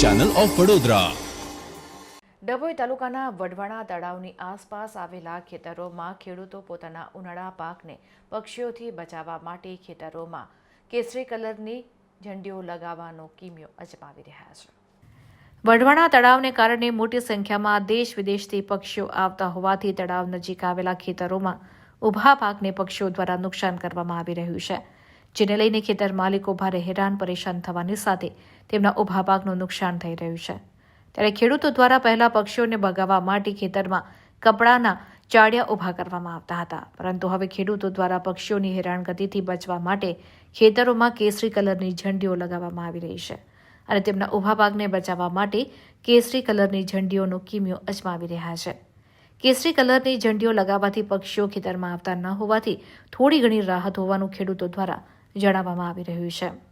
Channel of Vadodara Dabhoi તાલુકાના વઢવાણા તળાવની આસપાસ આવેલા ખેતરોમાં ખેડૂતો પોતાના ઉનાળા પાકને પક્ષીઓથી બચાવવા માટે ખેતરોમાં કેસરી કલરની ઝંડીઓ લગાવવાનો કિમિયો અજમાવી રહ્યા છે. વઢવાણા તળાવને કારણે મોટી સંખ્યામાં દેશ વિદેશથી પક્ષીઓ આવતા હોવાથી તળાવ નજીક આવેલા ખેતરોમાં ઊભા પાકને પક્ષીઓ દ્વારા નુકસાન કરવામાં આવી રહ્યું છે. જેને લઈને ખેતર માલિકો ભારે હેરાન, પરેશાન થવાની સાથે તેમના ઊભા પાકનું નુકસાન થઈ રહ્યું છે. ત્યારે ખેડૂતો દ્વારા પહેલા પક્ષીઓને ભગાવવા માટે ખેતરમાં કપડાના ચાડિયા ઊભા કરવામાં આવતા હતા. પરંતુ હવે ખેડૂતો દ્વારા પક્ષીઓની હેરાનગતિથી બચવા માટે ખેતરોમાં કેસરી કલરની ઝંડીઓ લગાવવામાં આવી રહી છે અને તેમના ઊભા પાકને બચાવવા માટે કેસરી કલરની ઝંડીઓનો કિમિયો અજમાવી રહ્યા છે. કેસરી કલરની ઝંડીઓ લગાવવાથી પક્ષીઓ ખેતરમાં આવતા ન હોવાથી થોડી ઘણી રાહત હોવાનું ખેડૂતો દ્વારા જણાવવામાં આવી રહ્યું છે.